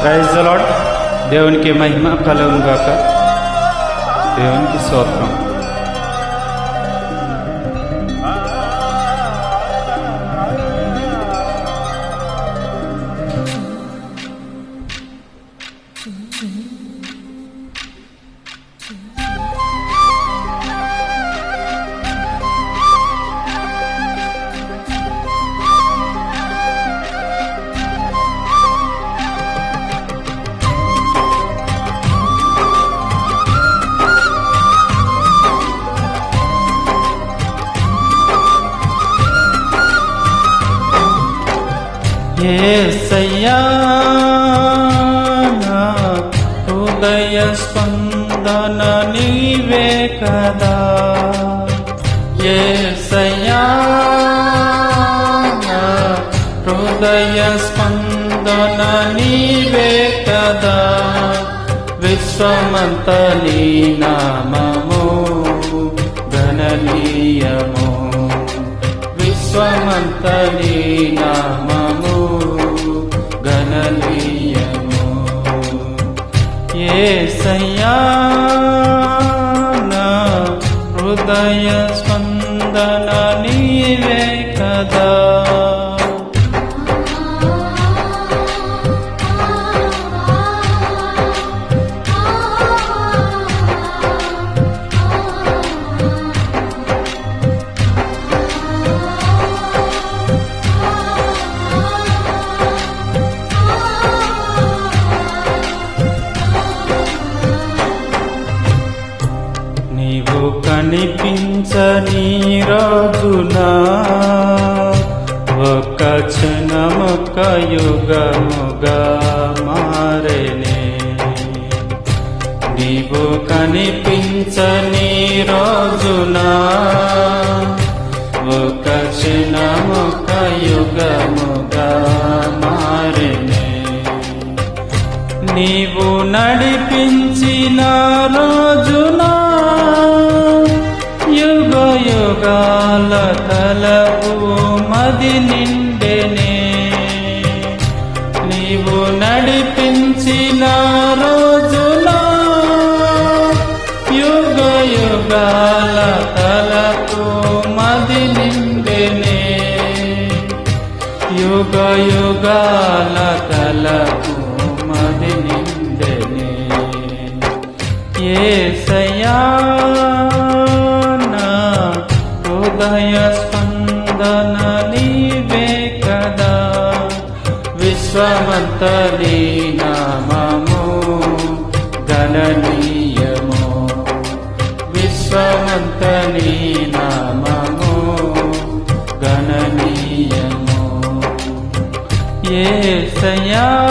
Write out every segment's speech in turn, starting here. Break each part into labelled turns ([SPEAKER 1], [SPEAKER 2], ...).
[SPEAKER 1] Praise lord దేవునికి మహిమ కలుగును దేవునికి స్తోత్రం. ఏసయ్యా హృదయ స్పందన నీవే కదా. ఏసయ్యా హృదయ స్పందన నీవే కదా. విశ్వమంత నీ నామము గణనీయము విశ్వమంత నామము ఏసయ్యా నా హృదయ స్పందన నీవే రోజున ఒక క్షణమొక యుగముగా మారేనే. నీవు కనిపించని రోజున ఒక క్షణమొక యుగముగా మారేనే. నీవు నడిపించిన రోజున యుగాల తలవు మది నిండెనే. నీవు నడిపించిన రోజున యుగ యుగాల తలపు మది నిండెనే. యుగ యుగాల తలకు మది నిండెనే. ఏ సయా హృదయ స్పందన నీవే కదా. విశ్వమంత నీ నామము గణనీయము. విశ్వమంత నీ నామము గణనీయము. ఏసయ్యా నా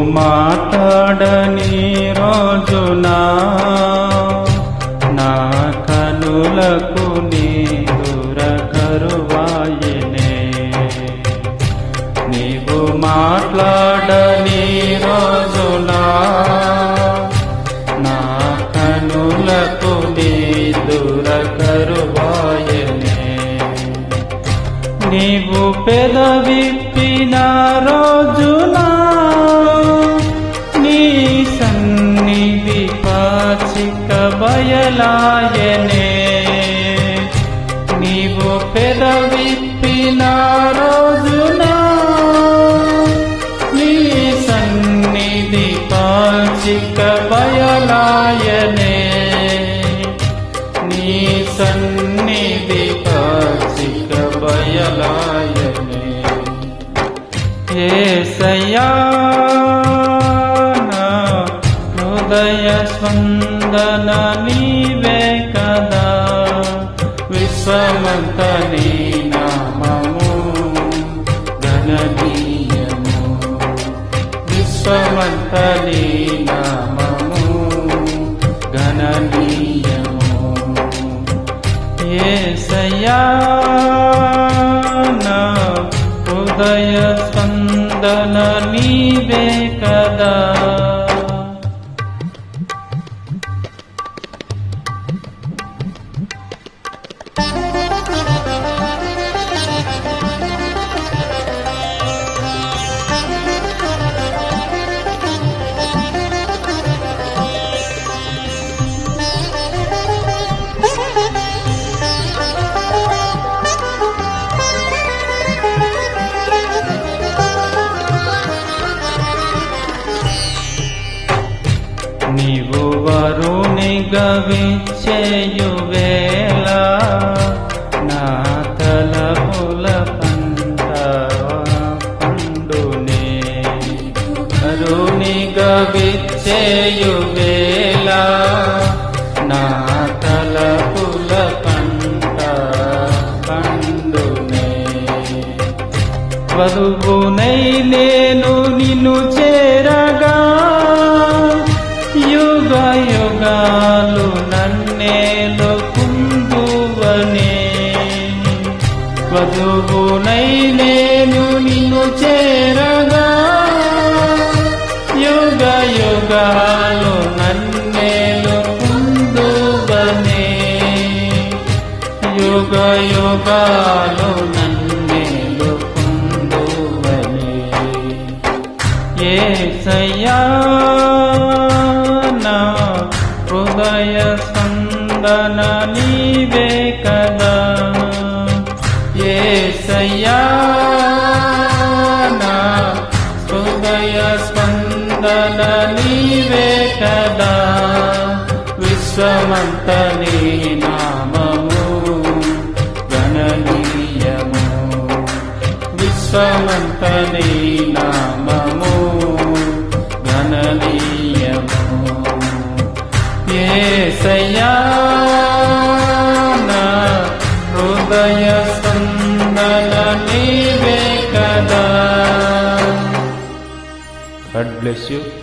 [SPEAKER 1] మాట్లాడని రోజున? నా కనులకు నీదుర కరువాయనే. నీవు మాట్లాడని రోజున? నా కనులకు నీదుర కరువాయనే. నీవు పెదవిప్పిన రోజున? బయలాయనే నీవు పెదవిప్పిన రోజున నీ సన్నిధి పాచిక బయలాయనే. నీ సన్నిధి పాచిక బయలాయనే. ఏ సయా హృదయ స్పందన నీ విశ్వమంత నీ నామము గణనీయము విశ్వమంత నీ నామము గణనీయము ఏసయ్యా నా హృదయ స్పందన వరుని నా తలపుల పంట పండునే వరుని గవించేయు నా తలపుల పంట పండునే వధువునై నేను నిన్ను చే వధువునై నేను నిన్ను చేరగా. యుగ యుగాలు నన్నేలు కుందువనే యుగ యుగాలు నన్నేలు కుందువనే ఏసయ్యా నా హృదయ సందన నీవే కదా. విశ్వమంత నీ నామము గణనీయము. విశ్వమంత నీ నామము గణనీయము. ఏసయ్యా నా హృదయ స్పందన నీవే కదా. God bless you.